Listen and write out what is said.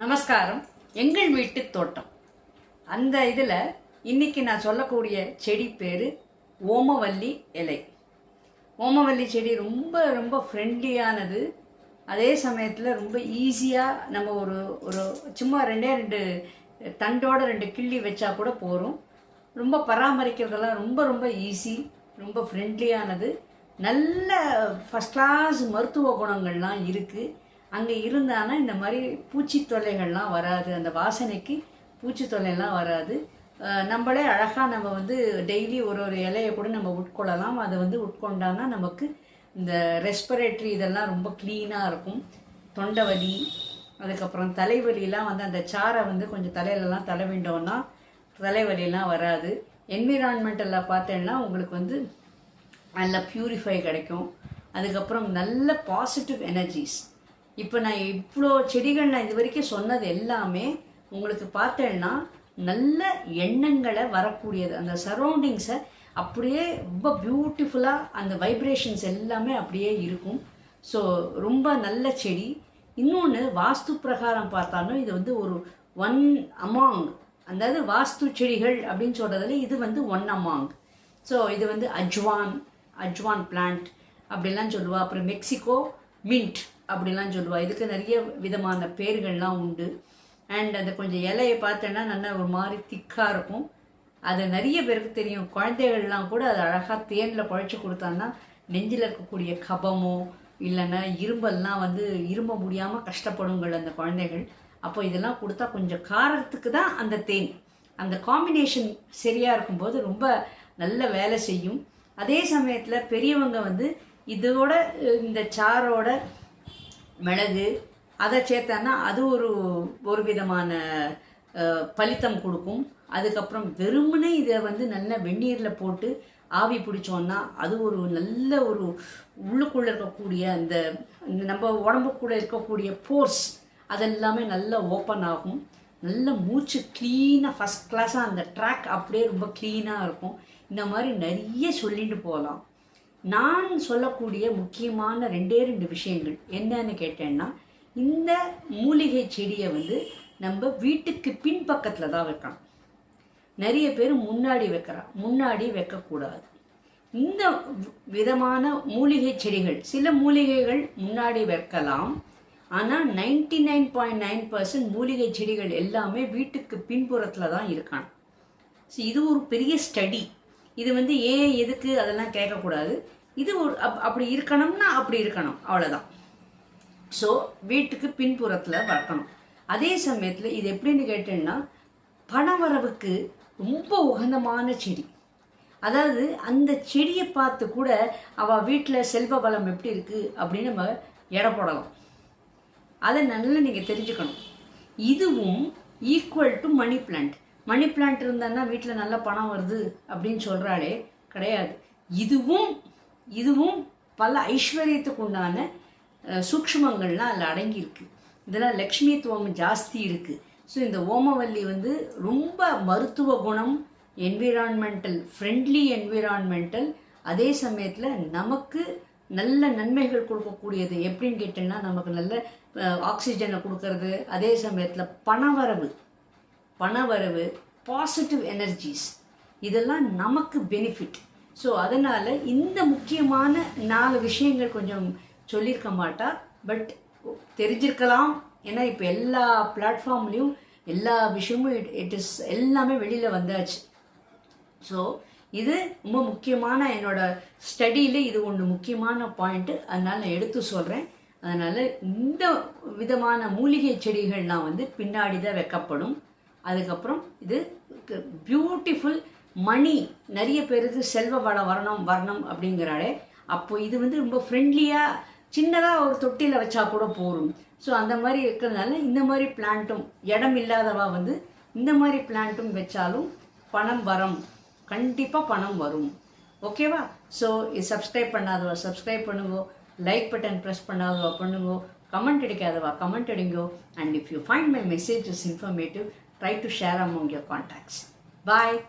நமஸ்காரம். எங்கள் வீட்டு தோட்டம். அந்த இதில் இன்னைக்கு நான் சொல்லக்கூடிய செடி பேர் ஓமவல்லி இலை. ஓமவல்லி செடி ரொம்ப ரொம்ப ஃப்ரெண்ட்லியானது அதே சமயத்தில் ரொம்ப ஈஸியாக நம்ம ஒரு ஒரு சும்மா ரெண்டே ரெண்டு தண்டோட ரெண்டு கிள்ளி வச்சா கூட போகிறோம் ரொம்ப பராமரிக்கிறதெல்லாம் ரொம்ப ரொம்ப ஈஸி ரொம்ப ஃப்ரெண்ட்லியானது நல்ல ஃபஸ்ட் கிளாஸ் மருத்துவ குணங்கள்லாம் இருக்குது அங்கே இருந்தானா இந்த மாதிரி பூச்சி தொல்லைகள்லாம் வராது. அந்த வாசனைக்கு பூச்சி தொல்லைலாம் வராது. நம்மளே அழகாக நம்ம வந்து டெய்லி ஒரு ஒரு இலையை கூட நம்ம உட்கொள்ளலாம். அதை வந்து உட்கொண்டானா நமக்கு இந்த ரெஸ்பிரேட்டரி இதெல்லாம் ரொம்ப க்ளீனாக இருக்கும். தொண்டை வலி அதுக்கப்புறம் தலைவலியெலாம் வந்து அந்த சாரை வந்து கொஞ்சம் தலையிலலாம் தடவிண்டோன்னா தலைவலியெல்லாம் வராது. என்விரான்மெண்டலில் பார்த்தேன்னா உங்களுக்கு வந்து நல்ல ப்யூரிஃபை கிடைக்கும். அதுக்கப்புறம் நல்ல பாசிட்டிவ் எனர்ஜிஸ் இப்போ நான் இவ்வளோ செடிகள் நான் இது வரைக்கும் சொன்னது எல்லாமே உங்களுக்கு பார்த்தேன்னா நல்ல எண்ணங்களை வரக்கூடியது. அந்த சரௌண்டிங்ஸை அப்படியே ரொம்ப பியூட்டிஃபுல்லாக அந்த வைப்ரேஷன்ஸ் எல்லாமே அப்படியே இருக்கும். ஸோ ரொம்ப நல்ல செடி. இன்னொன்று வாஸ்து பிரகாரம் பார்த்தாலும் இது வந்து ஒரு ஒன் அமாங் அதாவது வாஸ்து செடிகள் அப்படின்னு சொல்கிறதுல இது வந்து ஒன் அமாங் ஸோ இது வந்து அஜ்வான் அஜ்வான் பிளான்ட் அப்படிலாம் சொல்லுவாள் அப்புறம் மெக்சிகோ மின்ட் அப்படிலாம் சொல்லுவாள் இதுக்கு நிறைய விதமான பேர்கள்லாம் உண்டு. அண்ட் அந்த கொஞ்சம் இலையை பார்த்தேன்னா நல்லா ஒரு மாதிரி திக்காக இருக்கும். அது நிறைய பேருக்கு தெரியும். குழந்தைகள்லாம் கூட அது அழகாக தேனில் குழைச்சி கொடுத்தான்னா நெஞ்சில் இருக்கக்கூடிய கபமோ இல்லைன்னா இரும்பல்லாம் வந்து இரும்ப முடியாமல் கஷ்டப்படுங்கள் அந்த குழந்தைகள். அப்போ இதெல்லாம் கொடுத்தா கொஞ்சம் காரத்துக்கு தான் அந்த தேன். அந்த காம்பினேஷன் சரியாக இருக்கும்போது ரொம்ப நல்ல வேலை செய்யும். அதே சமயத்தில் பெரியவங்க வந்து இதோட இந்த சாரோட மிளகு அதை சேர்த்தோன்னா அது ஒரு ஒரு விதமான பலித்தம் கொடுக்கும். அதுக்கப்புறம் வெறுமனே இதை வந்து நல்ல வெந்நீரில் போட்டு ஆவி பிடிச்சோன்னா அது ஒரு நல்ல ஒரு உள்ளுக்குள்ளே இருக்கக்கூடிய அந்த இந்த நம்ம உடம்புக்குள்ளே இருக்கக்கூடிய போர்ஸ் அதெல்லாமே நல்லா ஓப்பன் ஆகும். நல்ல மூச்சு க்ளீனாக ஃபஸ்ட் கிளாஸாக அந்த ட்ராக் அப்படியே ரொம்ப க்ளீனாக இருக்கும். இந்த மாதிரி நிறைய சொல்லிட்டு போகலாம். நான் சொல்லக்கூடிய முக்கியமான ரெண்டே ரெண்டு விஷயங்கள் என்னன்னு கேட்டேன்னா இந்த மூலிகை செடியை வந்து நம்ம வீட்டுக்கு பின்பக்கத்தில் தான் வைக்கணும். நிறைய பேர் முன்னாடி வைக்கிறான் முன்னாடி வைக்கக்கூடாது. இந்த வி- விதமான மூலிகை செடிகள் சில மூலிகைகள் முன்னாடி வைக்கலாம். ஆனால் ninety nine point nine percent மூலிகை செடிகள் எல்லாமே வீட்டுக்கு பின்புறத்தில் தான் இருக்கான் ஸோ இது ஒரு பெரிய ஸ்டடி இது வந்து ஏன் எதுக்கு அதெல்லாம் கேட்கக்கூடாது. இது ஒரு அப் அப்படி இருக்கணும்னா அப்படி இருக்கணும். அவ்வளோதான் ஸோ வீட்டுக்கு பின்புறத்தில் வளர்க்கணும். அதே சமயத்தில் இது எப்படின்னு கேட்டேன்னா பணவரவுக்கு ரொம்ப உகந்தமான செடி. அதாவது அந்த செடியை பார்த்து கூட அவள் வீட்டில் செல்வ வளம் எப்படி இருக்குது அப்படின்னு நம்ம எடை போடலாம். அதை நல்லா நீங்கள் தெரிஞ்சுக்கணும். இதுவும் equal to money plant money plant இருந்தான்னா வீட்டில் நல்ல பணம் வருது அப்படின்னு சொல்கிறாளே கிடையாது. இதுவும் இதுவும் பல ஐஸ்வர்யத்துக்கு உண்டான சூக்ஷ்மங்கள்லாம் அதில் அடங்கியிருக்கு. இதெல்லாம் லக்ஷ்மித்துவம் ஜாஸ்தி இருக்குது ஸோ இந்த ஓமவல்லி வந்து ரொம்ப மருத்துவ குணம் என்விரான்மெண்டல் ஃப்ரெண்ட்லி என்விரான்மெண்டல் அதே சமயத்தில் நமக்கு நல்ல நன்மைகள் கொடுக்கக்கூடியது. எப்படின்னு கேட்டீங்கன்னா நமக்கு நல்ல ஆக்சிஜனை கொடுக்கறது அதே சமயத்தில் பணவரவு. பணவரவு பாசிட்டிவ் எனர்ஜிஸ் இதெல்லாம் நமக்கு பெனிஃபிட் ஸோ அதனால் இந்த முக்கியமான நாலு விஷயங்கள் கொஞ்சம் சொல்லியிருக்க மாட்டா பட் தெரிஞ்சிருக்கலாம். ஏன்னா இப்போ எல்லா பிளாட்ஃபார்ம்லேயும் எல்லா விஷயமும் இட் இட் இஸ் எல்லாமே வெளியில் வந்தாச்சு. ஸோ இது ரொம்ப முக்கியமான என்னோட ஸ்டடியில் இது ஒன்று முக்கியமான பாயிண்ட்டு அதனால் நான் எடுத்து சொல்கிறேன் அதனால் இந்த விதமான மூலிகை செடிகள்லாம் வந்து பின்னாடி தான் வைக்கப்படும். அதுக்கப்புறம் இது பியூட்டிஃபுல் மணி. நிறைய பேருக்கு செல்வ வளம் வரணும் வரணும் அப்படிங்கிறாளே. அப்போ இது வந்து ரொம்ப ஃப்ரெண்ட்லியாக சின்னதாக ஒரு தொட்டியில் வச்சா கூட போகும் ஸோ அந்த மாதிரி இருக்கிறதுனால இந்த மாதிரி பிளான்ட்டும் இடம் இல்லாதவா வந்து இந்த மாதிரி பிளான்ட்டும் வச்சாலும் பணம் வரும். கண்டிப்பாக பணம் வரும். ஓகேவா ஸோ இது சப்ஸ்கிரைப் பண்ணாதவா சப்ஸ்கிரைப் பண்ணுங்கோ. லைக் பட்டன் ப்ரெஸ் பண்ணாதவா பண்ணுங்கோ. கமெண்ட் அடிக்காதவா comment அடிங்கோ. And if you find my message informative Try to share among your contacts. Bye.